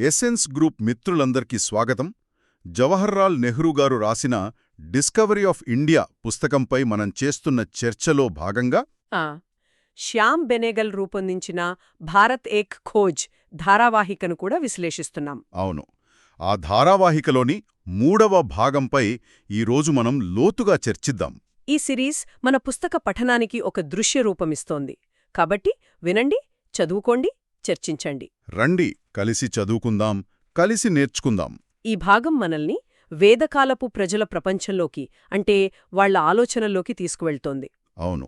Essence group మిత్రులందరికీ స్వాగతం. జవహర్లాల్ నెహ్రూ గారు రాసిన డిస్కవరీ ఆఫ్ ఇండియా పుస్తకంపై మనం చేస్తున్న చర్చలో భాగంగా ఆ, శ్యామ్ బెనేగల్ రూపొందించిన భారత్ ఏక్ ఖోజ్ ధారావాహికను కూడా విశ్లేషిస్తున్నాం. అవును. ఆ ధారావాహికలోని మూడవ భాగంపై ఈరోజు మనం లోతుగా చర్చిద్దాం. ఈ సిరీస్ మన పుస్తక పఠనానికి ఒక దృశ్య రూపమిస్తోంది. కాబట్టి వినండి చదువుకోండి చర్చించండి. రండి కలిసి చదువుకుందాం కలిసి నేర్చుకుందాం. ఈ భాగం మనల్ని వేదకాలపు ప్రజల ప్రపంచంలోకి అంటే వాళ్ళ ఆలోచనల్లోకి తీసుకువెళ్తోంది. అవును.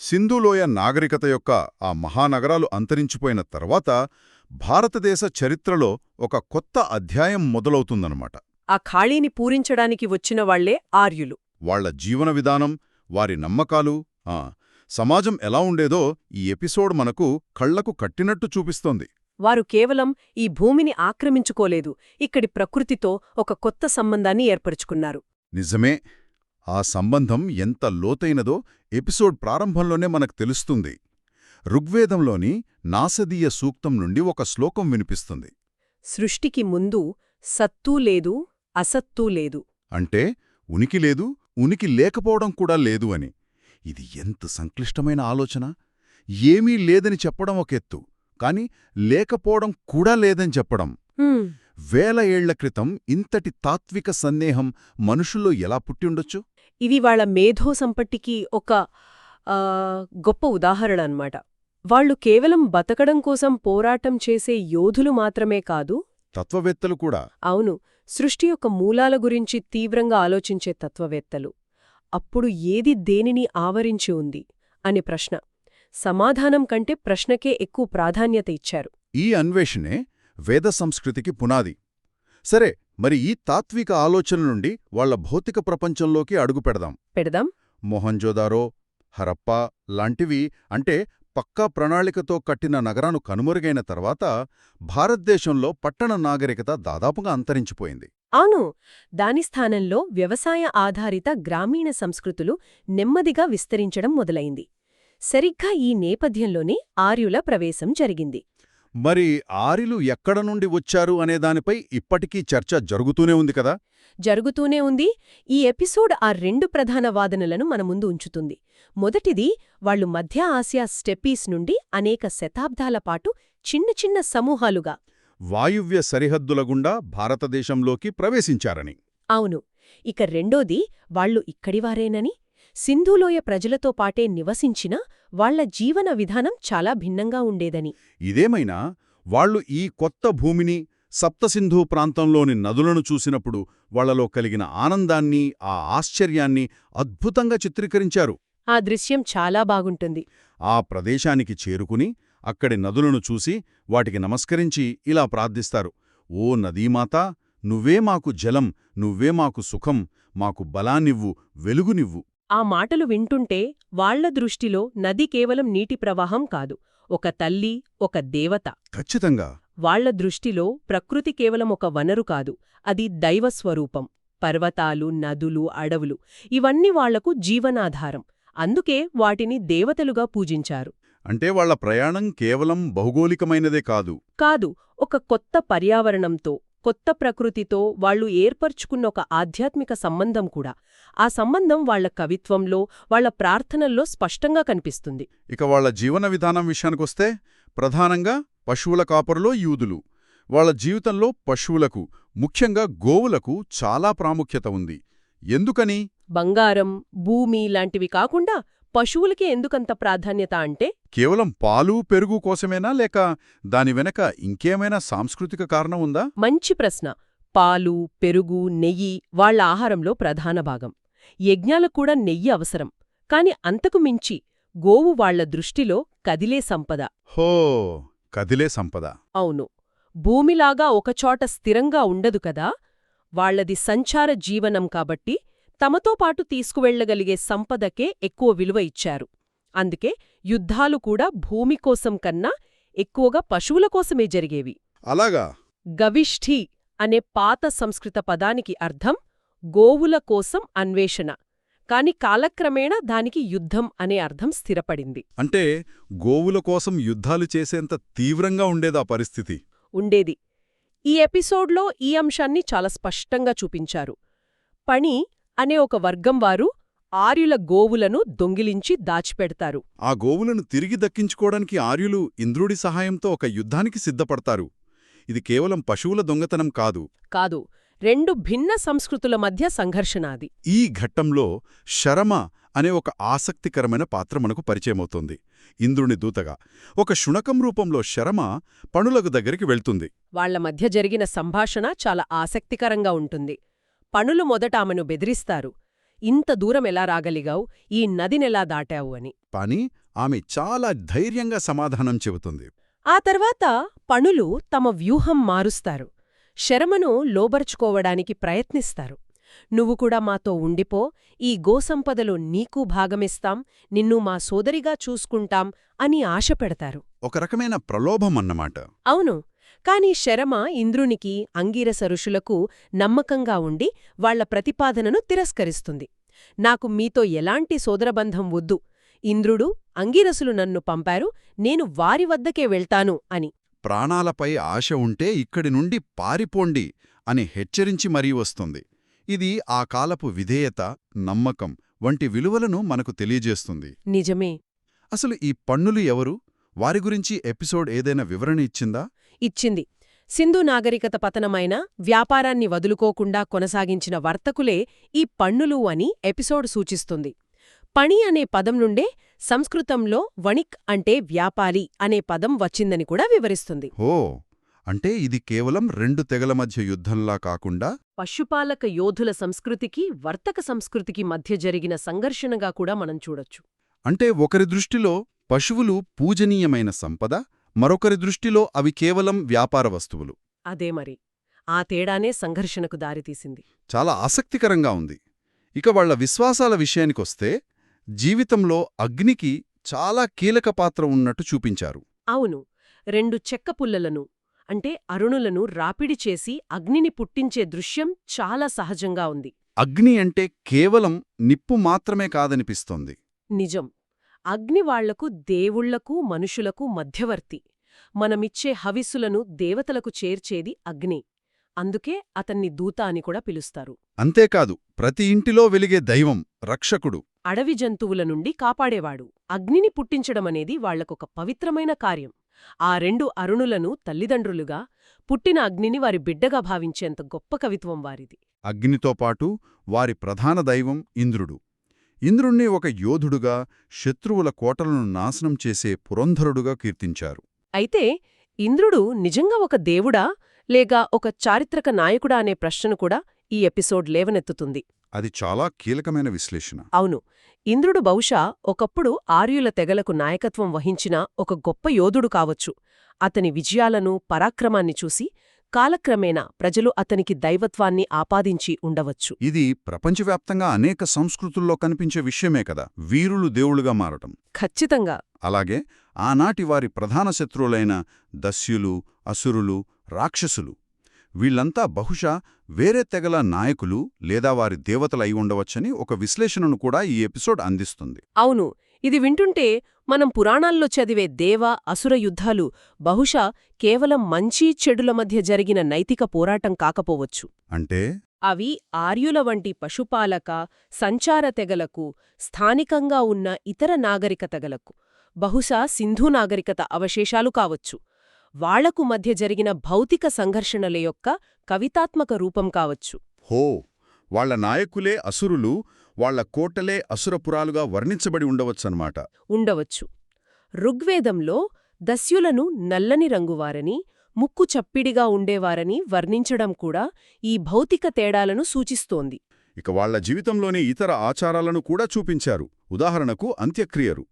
సింధులోయ నాగరికత యొక్క ఆ మహానగరాలు అంతరించిపోయిన తర్వాత భారతదేశ చరిత్రలో ఒక కొత్త అధ్యాయం మొదలవుతుందన్నమాట. ఆ ఖాళీని పూరించడానికి వచ్చిన వాళ్ళే ఆర్యులు. వాళ్ళ జీవన విధానం వారి నమ్మకాలు ఆ సమాజం ఎలా ఉండేదో ఈ ఎపిసోడ్ మనకు కళ్ళకు కట్టినట్టు చూపిస్తోంది. వారు కేవలం ఈ భూమిని ఆక్రమించుకోలేదు ఇక్కడి ప్రకృతితో ఒక కొత్త సంబంధాన్ని ఏర్పరుచుకున్నారు. నిజమే ఆ సంబంధం ఎంత లోతైనదో ఎపిసోడ్ ప్రారంభంలోనే మనకు తెలుస్తుంది. ఋగ్వేదంలోని నాసదీయ సూక్తం నుండి ఒక శ్లోకం వినిపిస్తుంది. సృష్టికి ముందు సత్తూ లేదు అసత్తూ లేదు. అంటే ఉనికి లేదు ఉనికి లేకపోవడం కూడా లేదు అని. ఇది ఎంత సంక్లిష్టమైన ఆలోచన? ఏమీ లేదని చెప్పడం ఒక ఎత్తు కాని లేకపోవడం కూడా లేదని చెప్పడం. వేల ఏళ్ళ క్రితం ఇంతటి తాత్విక సందేహం మనుషుల్లో ఎలా పుట్టిండొచ్చు ఇది వాళ్ళ మేధో సంపట్టికి ఒక గొప్ప ఉదాహరణ అన్నమాట వాళ్ళు కేవలం బతకడం కోసం పోరాటం చేసే యోధులు మాత్రమే కాదు తత్వవేత్తలు కూడా. అవును సృష్టి యొక్క మూలాల గురించి తీవ్రంగా ఆలోచించే తత్వవేత్తలు. అప్పుడు ఏది దేనిని ఆవరించి ఉంది? అని ప్రశ్న. సమాధానం కంటే ప్రశ్నకే ఎక్కువ ప్రాధాన్యత ఇచ్చారు. ఈ అన్వేషణే వేద సంస్కృతికి పునాది. సరే మరి ఈ తాత్విక ఆలోచన నుండి వాళ్ళ భౌతిక ప్రపంచంలోకి అడుగుపెడదాం పెడదాం. మొహంజోదారో హరప్ప లాంటివి అంటే పక్కా ప్రణాళికతో కట్టిన నగరాను కనుమరుగైన తర్వాత భారతదేశంలో పట్టణ నాగరికత దాదాపుగా అంతరించిపోయింది. అవును దాని స్థానంలో వ్యవసాయ ఆధారిత గ్రామీణ సంస్కృతులు నెమ్మదిగా విస్తరించడం మొదలైంది. సరిగ్గా ఈ నేపథ్యంలోనే ఆర్యుల ప్రవేశం జరిగింది. మరి ఆరిలు ఎక్కడ నుండి వచ్చారు అనే దానిపై ఇప్పటికీ చర్చ జరుగుతూనే ఉంది కదా? జరుగుతూనే ఉంది. ఈ ఎపిసోడ్ ఆ రెండు ప్రధాన వాదనలను మన ముందు ఉంచుతుంది. మొదటిది వాళ్ళు మధ్య ఆసియా స్టెప్పీస్ నుండి అనేక శతాబ్దాల పాటు చిన్న చిన్న సమూహాలుగా వాయువ్య సరిహద్దుల గుండా భారతదేశంలోకి ప్రవేశించారని. అవును. ఇక రెండోది వాళ్ళు ఇక్కడివారేనని? సింధులోయ ప్రజలతో పాటే నివసించినా వాళ్ళ జీవన విధానం చాలా భిన్నంగా ఉండేదని. ఇదేమైనా? వాళ్ళు ఈ కొత్త భూమిని సప్తసింధు ప్రాంతంలోని నదులను చూసినప్పుడు వాళ్ళలో కలిగిన ఆనందాన్ని ఆ ఆశ్చర్యాన్ని అద్భుతంగా చిత్రీకరించారు. ఆ దృశ్యం చాలా బాగుంటుంది. ఆ ప్రదేశానికి చేరుకుని అక్కడి నదులను చూసి వాటికి నమస్కరించి ఇలా ప్రార్థిస్తారు. ఓ నదీమాతా నువ్వే మాకు జలం నువ్వే మాకు సుఖం మాకు బలాన్నివ్వు వెలుగునివ్వు. ఆ మాటలు వింటుంటే వాళ్ళ దృష్టిలో నది కేవలం నీటి ప్రవాహం కాదు ఒక తల్లి ఒక దేవత. ఖచ్చితంగా. వాళ్ళ దృష్టిలో ప్రకృతి కేవలం ఒక వనరు కాదు అది దైవస్వరూపం. పర్వతాలు నదులు అడవులు ఇవన్నీ వాళ్ళకు జీవనాధారం. అందుకే వాటిని దేవతలుగా పూజించారు. అంటే వాళ్ళ ప్రయాణం కేవలం భౌగోళికమైనదే కాదు. కాదు ఒక కొత్త పర్యావరణంతో కొత్త ప్రకృతితో వాళ్ళు ఏర్పర్చుకున్న ఒక ఆధ్యాత్మిక సంబంధం కూడా. ఆ సంబంధం వాళ్ళ కవిత్వంలో వాళ్ళ ప్రార్థనల్లో స్పష్టంగా కనిపిస్తుంది. ఇక వాళ్ళ జీవన విధానం విషయానికొస్తే ప్రధానంగా పశువుల కాపరులో యూదులు. వాళ్ళ జీవితంలో పశువులకు ముఖ్యంగా గోవులకు చాలా ప్రాముఖ్యత ఉంది. ఎందుకని? బంగారం భూమి లాంటివి కాకుండా పశువులకే ఎందుకంత ప్రాధాన్యత అంటే? కేవలం పాలు పెరుగు కోసమేనా లేక దాని వెనక ఇంకేమైనా సాంస్కృతిక కారణం ఉందా? మంచి ప్రశ్న. పాలు పెరుగు నెయ్యి వాళ్ళ ఆహారంలో ప్రధాన భాగం. యజ్ఞాలకు కూడా నెయ్యి అవసరం. కాని అంతకు మించి గోవు వాళ్ళ దృష్టిలో కదిలే సంపద. హో కదిలే సంపద. అవును. భూమిలాగా ఒకచోట స్థిరంగా ఉండదు కదా? వాళ్ళది సంచార జీవనం కాబట్టి తమతో పాటు తీసుకువెళ్ళగలిగే సంపదకే ఎక్కువ విలువ ఇచ్చారు. అందుకే యుద్ధాలు కూడా భూమి కోసం కన్నా ఎక్కువగా పశువుల కోసమే జరిగేవి. అలాగా? గవిష్ఠి అనే పాత సంస్కృత పదానికి అర్థం గోవుల కోసం అన్వేషణ. కాని కాలక్రమేణా దానికి యుద్ధం అనే అర్థం స్థిరపడింది. అంటే గోవుల కోసం యుద్ధాలు చేసేంత తీవ్రంగా ఉండేదా పరిస్థితి? ఉండేది. ఈ ఎపిసోడ్లో ఈ అంశాన్ని చాలా స్పష్టంగా చూపించారు. పణి అనే ఒక వర్గం వారు ఆర్యుల గోవులను దొంగిలించి దాచిపెడతారు. ఆ గోవులను తిరిగి దక్కించుకోవడానికి ఆర్యులు ఇంద్రుడి సహాయంతో ఒక యుద్ధానికి సిద్ధపడతారు. ఇది కేవలం పశువుల దొంగతనం కాదు. కాదు రెండు భిన్న సంస్కృతుల మధ్య సంఘర్షణ అది. ఈ ఘట్టంలో శరమ అనే ఒక ఆసక్తికరమైన పాత్ర మనకు పరిచయమవుతోంది. ఇంద్రుని దూతగా ఒక శునకం రూపంలో శరమ పణులకు దగ్గరికి వెళ్తుంది. వాళ్ళ మధ్య జరిగిన సంభాషణ చాలా ఆసక్తికరంగా ఉంటుంది. పణులు మొదట ఆమెను బెదిరిస్తారు. ఇంత దూరం ఎలా రాగలిగావు? ఈ నదినెలా దాటావు అని. కాని ఆమె చాలా ధైర్యంగా సమాధానం చెబుతుంది. ఆ తర్వాత పణులు తమ వ్యూహం మారుస్తారు. శరమను లోబరుచుకోవడానికి ప్రయత్నిస్తారు. నువ్వు కూడా మాతో ఉండిపో ఈ గోసంపదలో నీకూ భాగమిస్తాం నిన్ను మా సోదరిగా చూసుకుంటాం అని ఆశ పెడతారు. ఒక రకమైన ప్రలోభం అన్నమాట. అవును. కాని శరమ ఇంద్రునికి అంగీరస ఋషులకు నమ్మకంగా ఉండి వాళ్ళ ప్రతిపాదనను తిరస్కరిస్తుంది. నాకు మీతో ఎలాంటి సోదరబంధం వద్దు. ఇంద్రుడు అంగీరసులు నన్ను పంపారు. నేను వారి వద్దకే వెళ్తాను అని. ప్రాణాలపై ఆశ ఉంటే ఇక్కడి నుండి పారిపోండి అని హెచ్చరించి మరీ వస్తుంది. ఇది ఆ కాలపు విధేయత నమ్మకం వంటి విలువలను మనకు తెలియజేస్తుంది. నిజమే. అసలు ఈ పన్నులు ఎవరు? వారి గురించి ఎపిసోడ్ ఏదైనా వివరణ ఇచ్చిందా? ఇచ్చింది. సింధు నాగరికత పతనమైన వ్యాపారాన్ని వదులుకోకుండా కొనసాగించిన వర్తకులే ఈ పన్నులు అని ఎపిసోడ్ సూచిస్తుంది. పణి అనే పదం నుండే సంస్కృతంలో వణిక్ అంటే వ్యాపారి అనే పదం వచ్చిందని కూడా వివరిస్తుంది. హో! అంటే ఇది కేవలం రెండు తెగల మధ్య యుద్ధంలా కాకుండా పశుపాలక యోధుల సంస్కృతికి వర్తక సంస్కృతికి మధ్య జరిగిన సంఘర్షణగా కూడా మనం చూడొచ్చు. అంటే ఒకరి దృష్టిలో పశువులు పూజనీయమైన సంపద మరొకరి దృష్టిలో అవి కేవలం వ్యాపార వస్తువులు. అదే మరి. ఆ తేడానే సంఘర్షణకు దారితీసింది. చాలా ఆసక్తికరంగా ఉంది. ఇక వాళ్ళ విశ్వాసాల విషయానికొస్తే జీవితంలో అగ్నికి చాలా కీలక పాత్ర ఉన్నట్టు చూపించారు. అవును. రెండు చెక్క పుల్లలను అంటే అరుణులను రాపిడి చేసి అగ్నిని పుట్టించే దృశ్యం చాలా సహజంగా ఉంది. అగ్ని అంటే కేవలం నిప్పు మాత్రమే కాదనిపిస్తోంది. నిజం. అగ్ని వాళ్ళకు దేవుళ్ళకు మనుషులకు మధ్యవర్తి. మనమిచ్చే హవిస్సులను దేవతలకు చేర్చేది అగ్ని. అందుకే అతన్ని దూత అని కూడా పిలుస్తారు. అంతేకాదు ప్రతి ఇంటిలో వెలిగే దైవం రక్షకుడు. అడవి జంతువుల నుండి కాపాడేవాడు. అగ్నిని పుట్టించడమనేది వాళ్ళకొక పవిత్రమైన కార్యం. ఆ రెండు అరుణులను తల్లిదండ్రులుగా పుట్టిన అగ్నిని వారి బిడ్డగా భావించేంత గొప్ప కవిత్వం వారిది. అగ్నితో పాటు వారి ప్రధాన దైవం ఇంద్రుడు. ఇంద్రుణ్ణి ఒక యోధుడుగా శత్రువుల కోటలను నాశనం చేసే పురంధరుడుగా కీర్తించారు. అయితే ఇంద్రుడు నిజంగా ఒక దేవుడా లేక ఒక చారిత్రక నాయకుడా అనే ప్రశ్నను కూడా ఈ ఎపిసోడ్ లేవనెత్తుతుంది? అది చాలా కీలకమైన విశ్లేషణ. అవును. ఇంద్రుడు బహుశా ఒకప్పుడు ఆర్యుల తెగలకు నాయకత్వం వహించిన ఒక గొప్ప యోధుడు కావచ్చు. అతని విజయాలను పరాక్రమాన్ని చూసి కాలక్రమేణా ప్రజలు అతనికి దైవత్వాన్ని ఆపాదించి ఉండవచ్చు. ఇది ప్రపంచవ్యాప్తంగా అనేక సంస్కృతుల్లో కనిపించే విషయమే కదా వీరులు దేవుళ్ళుగా మారటం. ఖచ్చితంగా. అలాగే ఆనాటి వారి ప్రధాన శత్రువులైన దస్యులు అసురులు రాక్షసులు వీళ్ళంతా బహుశా వేరే తెగల నాయకులు లేదా వారి దేవతలై ఉండవచ్చని ఒక విశ్లేషణను కూడా ఈ ఎపిసోడ్ అందిస్తుంది. అవును ఇది వింటుంటే మనం పురాణాల్లో చదివే దేవ అసుర యుద్ధాలు బహుశా కేవలం మంచి చెడుల మధ్య జరిగిన నైతిక పోరాటం కాకపోవచ్చు. అంటే? అవి ఆర్యుల వంటి పశుపాలక సంచార తెగలకు స్థానికంగా ఉన్న ఇతర నాగరిక తెగలకు బహుశా సింధు నాగరికత అవశేషాలు కావచ్చు. వాళ్ళకు మధ్య జరిగిన భౌతిక సంఘర్షణల యొక్క కవితాత్మక రూపం కావచ్చు. హో! వాళ్ళ నాయకులే అసురులు వాళ్ళ కోటలే అసురపురాలుగా వర్ణించబడి ఉండవచ్చన్నమాట. ఉండవచ్చు. ఋగ్వేదంలో దస్యులను నల్లని రంగువారని ముక్కు చప్పిడిగా ఉండేవారని వర్ణించడం కూడా ఈ భౌతిక తేడాలను సూచిస్తోంది. ఇక వాళ్ళ జీవితంలోని ఇతర ఆచారాలను కూడా చూపించారు. ఉదాహరణకు అంత్యక్రియరు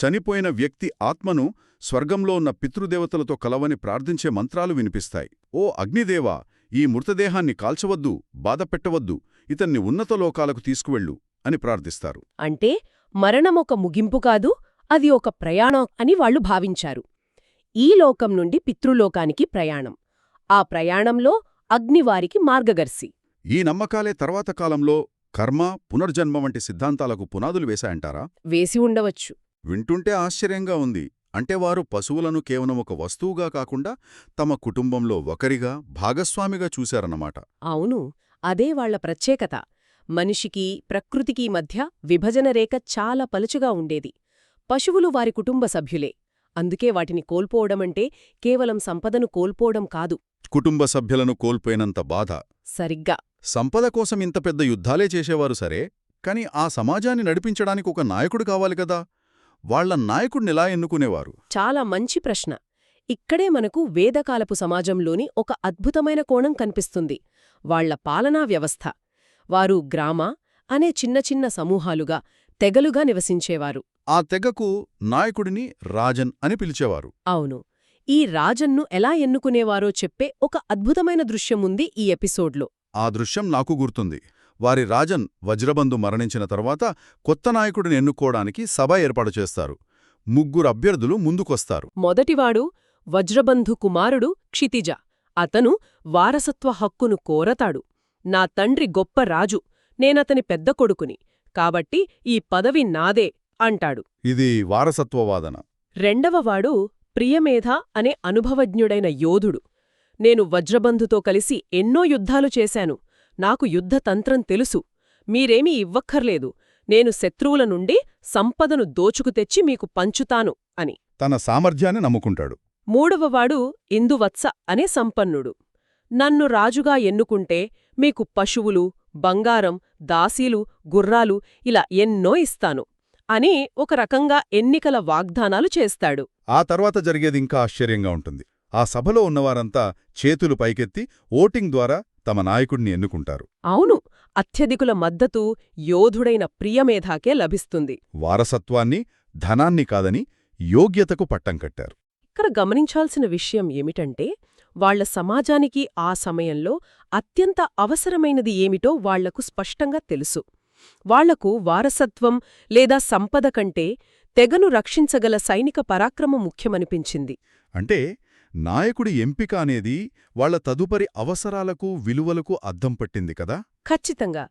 చనిపోయిన వ్యక్తి ఆత్మను స్వర్గంలో ఉన్న పితృదేవతలతో కలవని ప్రార్థించే మంత్రాలు వినిపిస్తాయి. ఓ అగ్నిదేవా ఈ మృతదేహాన్ని కాల్చవద్దు బాధపెట్టవద్దు ఇతన్ని ఉన్నత లోకాలకు తీసుకువెళ్ళు అని ప్రార్థిస్తారు. అంటే మరణమొక ముగింపు కాదు అది ఒక ప్రయాణం అని వాళ్ళు భావించారు. ఈ లోకం నుండి పితృలోకానికి ప్రయాణం. ఆ ప్రయాణంలో అగ్నివారికి మార్గదర్శి. ఈ నమ్మకాలే తర్వాత కాలంలో కర్మ పునర్జన్మ వంటి సిద్ధాంతాలకు పునాదులు వేశాయంటారా? వేసి ఉండవచ్చు. వింటుంటే ఆశ్చర్యంగా ఉంది. అంటే వారు పశువులను కేవలం ఒక వస్తువుగా కాకుండా తమ కుటుంబంలో ఒకరిగా భాగస్వామిగా చూశారన్నమాట. అవును. అదే వాళ్ళ ప్రత్యేకత. మనిషికి ప్రకృతికి మధ్య విభజన రేఖ చాలా పలుచగా ఉండేది. పశువులు వారి కుటుంబ సభ్యులే. అందుకే వాటిని కోల్పోవడమంటే కేవలం సంపదను కోల్పోవడం కాదు. కుటుంబ సభ్యులను కోల్పోయినంత బాధ. సరిగ్గా. సంపద కోసం ఇంత పెద్ద యుద్ధాలే చేసేవారు సరే కాని ఆ సమాజాన్ని నడిపించడానికి ఒక నాయకుడు కావాలి కదా? వాళ్ళ నాయకుడినిలా ఎన్నుకునేవారు? చాలా మంచి ప్రశ్న. ఇక్కడే మనకు వేదకాలపు సమాజంలోని ఒక అద్భుతమైన కోణం కనిపిస్తుంది. వాళ్ళ పాలనా వ్యవస్థ. వారు గ్రామ అనే చిన్న చిన్న సమూహాలుగా తెగలుగా నివసించేవారు. ఆ తెగకు నాయకుడిని రాజన్ అని పిలిచేవారు. అవును. ఈ రాజన్ను ఎలా ఎన్నుకునేవారో చెప్పే ఒక అద్భుతమైన దృశ్యముంది ఈ ఎపిసోడ్లో. ఆ దృశ్యం నాకు గుర్తుంది. వారి రాజన్ వజ్రబంధు మరణించిన తర్వాత కొత్త నాయకుడిని ఎన్నుకోవడానికి సభ ఏర్పాటు చేస్తారు. ముగ్గురు అభ్యర్థులు ముందుకొస్తారు. మొదటివాడు వజ్రబంధు కుమారుడు క్షితిజ. అతను వారసత్వ హక్కును కోరతాడు. నా తండ్రి గొప్ప రాజు నేనతని పెద్ద కొడుకుని. కాబట్టి ఈ పదవి నాదే అంటాడు. ఇది వారసత్వ వాదన రెండవవాడు ప్రియమేధ అనే అనుభవజ్ఞుడైన యోధుడు. నేను వజ్రబంధుతో కలిసి ఎన్నో యుద్ధాలు చేశాను. నాకు యుద్ధతంత్రం తెలుసు. మీరేమీ ఇవ్వక్కర్లేదు. నేను శత్రువుల నుండి సంపదను దోచుకు తెచ్చి మీకు పంచుతాను అని. తన సామర్థ్యాన్ని నమ్ముకుంటాడు. మూడవవాడు ఇందువత్స అనే సంపన్నుడు. నన్ను రాజుగా ఎన్నుకుంటే మీకు పశువులు బంగారం దాసీలు గుర్రాలు ఇలా ఎన్నో ఇస్తాను అని ఒక రకంగా ఎన్నికల వాగ్దానాలు చేస్తాడు. ఆ తర్వాత జరిగేది ఇంకా ఆశ్చర్యంగా ఉంటుంది. ఆ సభలో ఉన్నవారంతా చేతులు పైకెత్తి ఓటింగ్ ద్వారా తమ నాయకుడిని ఎన్నుకుంటారు. అవును అత్యధికుల మద్దతు యోధుడైన ప్రియమేధాకే లభిస్తుంది. వారసత్వాన్ని ధనాన్ని కాదని యోగ్యతకు పట్టం కట్టారు. ఇక్కడ గమనించాల్సిన విషయం ఏమిటంటే వాళ్ళ సమాజానికి ఆ సమయంలో అత్యంత అవసరమైనది ఏమిటో వాళ్ళకు స్పష్టంగా తెలుసు. వాళ్ళకు వారసత్వం లేదా సంపద కంటే తెగను రక్షించగల సైనిక పరాక్రమం ముఖ్యమనిపించింది. అంటే నాయకుడి ఎంపిక అనేది వాళ్ళ తదుపరి అవసరాలకు విలువలకు అద్దం పట్టింది కదా? ఖచ్చితంగా.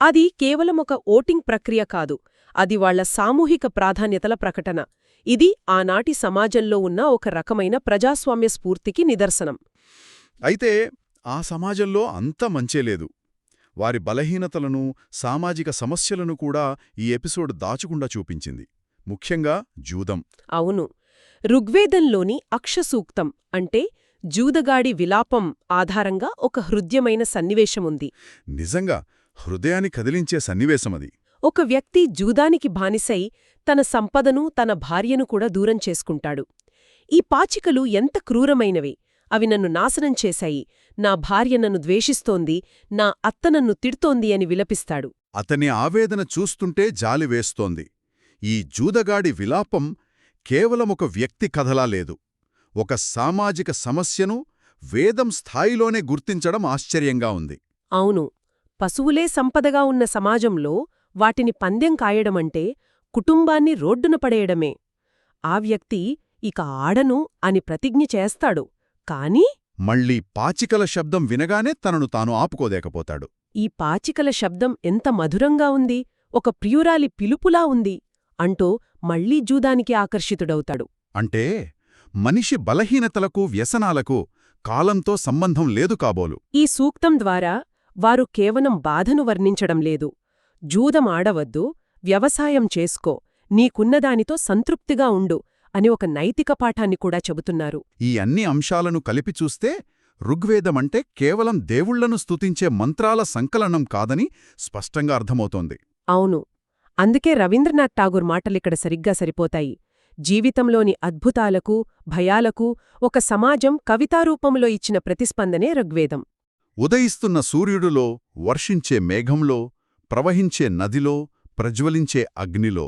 అది కేవలం ఒక ఓటింగ్ ప్రక్రియ కాదు. అది వాళ్ళ సామూహిక ప్రాధాన్యతల ప్రకటన. ఇది ఆనాటి సమాజంలో ఉన్న ఒక రకమైన ప్రజాస్వామ్య స్ఫూర్తికి నిదర్శనం. అయితే ఆ సమాజంలో అంత మంచే లేదు. వారి బలహీనతలను సామాజిక సమస్యలను కూడా ఈ ఎపిసోడ్ దాచకుండా చూపించింది. ముఖ్యంగా జూదం. అవును. ఋగ్వేదంలోని అక్షసూక్తం అంటే జూదగాడి విలాపం ఆధారంగా ఒక హృద్యమైన సన్నివేశముంది. నిజంగా హృదయాన్ని కదిలించే సన్నివేశమది. ఒక వ్యక్తి జూదానికి బానిసై తన సంపదను తన భార్యను కూడా దూరం చేసుకుంటాడు. ఈ పాచికలు ఎంత క్రూరమైనవి! అవి నన్ను నాశనం చేశాయి. నా భార్య నన్ను ద్వేషిస్తోంది. నా అత్త నన్ను తిడుతోంది అని విలపిస్తాడు. అతని ఆవేదన చూస్తుంటే జాలి వేస్తోంది. ఈ జూదగాడి విలాపం కేవలం ఒక వ్యక్తి కథలా లేదు. ఒక సామాజిక సమస్యను వేదం స్థాయిలోనే గుర్తించడం ఆశ్చర్యంగా ఉంది. అవును. పశువులే సంపదగా ఉన్న సమాజంలో వాటిని పందెం కాయడమంటే కుటుంబాన్ని రోడ్డున పడేయడమే. ఆ వ్యక్తి ఇక ఆడను అని ప్రతిజ్ఞ చేస్తాడు. కాని మళ్ళీ పాచికల శబ్దం వినగానే తనను తాను ఆపుకోలేకపోతాడు. ఈ పాచికల శబ్దం ఎంత మధురంగా ఉంది ఒక ప్రియురాలి పిలుపులా ఉంది అంటూ మళ్ళీ జూదానికి ఆకర్షితుడవుతాడు. అంటే మనిషి బలహీనతలకు వ్యసనాలకు కాలంతో సంబంధం లేదు కాబోలు. ఈ సూక్తం ద్వారా వారు కేవలం బాధను వర్ణించడం లేదు. జూదం ఆడవద్దు వ్యవసాయం చేసుకో నీకున్నదానితో సంతృప్తిగా ఉండు అని ఒక నైతిక పాఠాన్ని కూడా చెబుతున్నారు. ఈ అన్ని అంశాలను కలిపి చూస్తే ఋగ్వేదమంటే కేవలం దేవుళ్ళను స్తుతించే మంత్రాల సంకలనం కాదని స్పష్టంగా అర్థమవుతోంది. అవును. అందుకే రవీంద్రనాథ్ ఠాగూర్ మాటలిక్కడ సరిగ్గా సరిపోతాయి. జీవితంలోని అద్భుతాలకు భయాలకు ఒక సమాజం కవితారూపంలో ఇచ్చిన ప్రతిస్పందనే ఋగ్వేదం. ఉదయిస్తున్న సూర్యుడులో వర్షించే మేఘంలో ప్రవహించే నదిలో ప్రజ్వలించే అగ్నిలో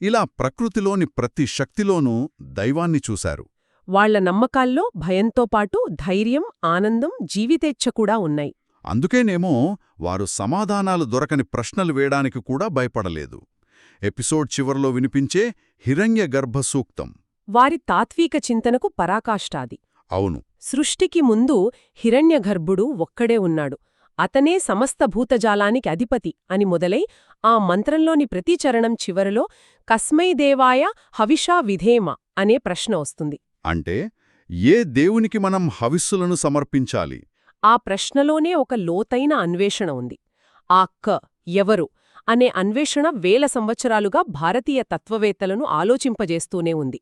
ఇలా ప్రకృతిలోని ప్రతి శక్తిలోనూ దైవాన్ని చూశారు. వాళ్ళ నమ్మకాల్లో భయంతో పాటు ధైర్యం ఆనందం జీవితేచ్ఛ కూడా ఉన్నాయి. అందుకేనేమో వారు సమాధానాలు దొరకని ప్రశ్నలు వేయడానికి కూడా భయపడలేదు. ఎపిసోడ్ చివర్లో వినిపించే హిరణ్య గర్భ సూక్తం. వారి తాత్విక చింతనకు పరాకాష్టాది అవును. సృష్టికి ముందు హిరణ్యగర్భుడు ఒక్కడే ఉన్నాడు. అతనే సమస్త భూతజాలానికి అధిపతి అని మొదలై ఆ మంత్రంలోని ప్రతి చరణం చివరలో కస్మై దేవాయ హవిషా విధేమ అనే ప్రశ్న వస్తుంది. అంటే ఏ దేవునికి మనం హవిస్సులను సమర్పించాలి? ఆ ప్రశ్నలోనే ఒక లోతైన అన్వేషణ ఉంది. ఆ క ఎవరు అనే అన్వేషణ వేల సంవత్సరాలుగా భారతీయ తత్వవేత్తలను ఆలోచింపజేస్తూనే ఉంది.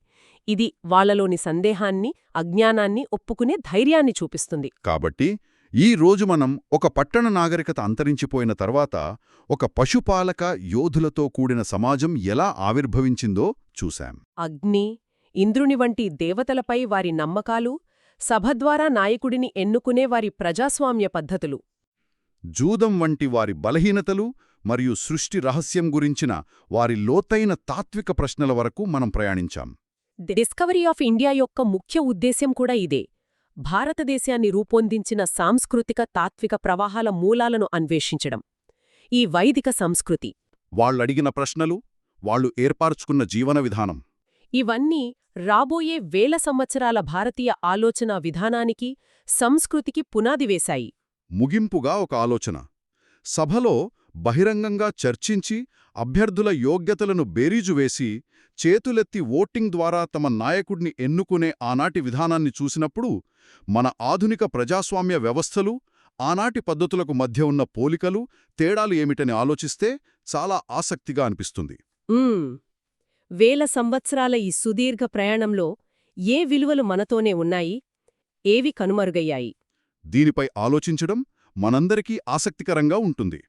ఇది వాళ్ళలోని సందేహాన్ని అజ్ఞానాన్ని ఒప్పుకునే ధైర్యాన్ని చూపిస్తుంది. కాబట్టి ఈ రోజు మనం ఒక పట్టణ నాగరికత అంతరించిపోయిన తర్వాత ఒక పశుపాలక యోధులతో కూడిన సమాజం ఎలా ఆవిర్భవించిందో చూశాం. అగ్ని ఇంద్రుని వంటి దేవతలపై వారి నమ్మకాలు సభ ద్వారా నాయకుడిని ఎన్నుకునే వారి ప్రజాస్వామ్య పద్ధతులు. జూదం వంటి వారి బలహీనతలు మరియు సృష్టి రహస్యం గురించిన వారి లోతైన తాత్విక ప్రశ్నల వరకు మనం ప్రయాణించాం. డిస్కవరీ ఆఫ్ ఇండియా యొక్క ముఖ్య ఉద్దేశ్యం కూడా ఇదే. భారతదేశాన్ని రూపొందించిన సాంస్కృతిక తాత్విక ప్రవాహాల మూలాలను అన్వేషించడం. ఈ వైదిక సంస్కృతి. వాళ్ళడిగిన ప్రశ్నలు వాళ్ళు ఏర్పార్చుకున్న జీవన విధానం. ఇవన్నీ రాబోయే వేల సంవత్సరాల భారతీయ ఆలోచనా విధానానికి సంస్కృతికి పునాది వేశాయి. ముగింపుగా ఒక ఆలోచన. సభలో బహిరంగంగా చర్చించి అభ్యర్థుల యోగ్యతలను బేరీజు వేసి చేతులెత్తి ఓటింగ్ ద్వారా తమ నాయకుడిని ఎన్నుకునే ఆనాటి విధానాన్ని చూసినప్పుడు మన ఆధునిక ప్రజాస్వామ్య వ్యవస్థలు ఆనాటి పద్ధతులకు మధ్య ఉన్న పోలికలు తేడాలు ఏమిటని ఆలోచిస్తే చాలా ఆసక్తిగా అనిపిస్తుంది. వేల సంవత్సరాల ఈ సుదీర్ఘ ప్రయాణంలో ఏ విలువలు మనతోనే ఉన్నాయి ఏవి కనుమరుగయ్యాయి? దీనిపై ఆలోచించడం మనందరికీ ఆసక్తికరంగా ఉంటుంది.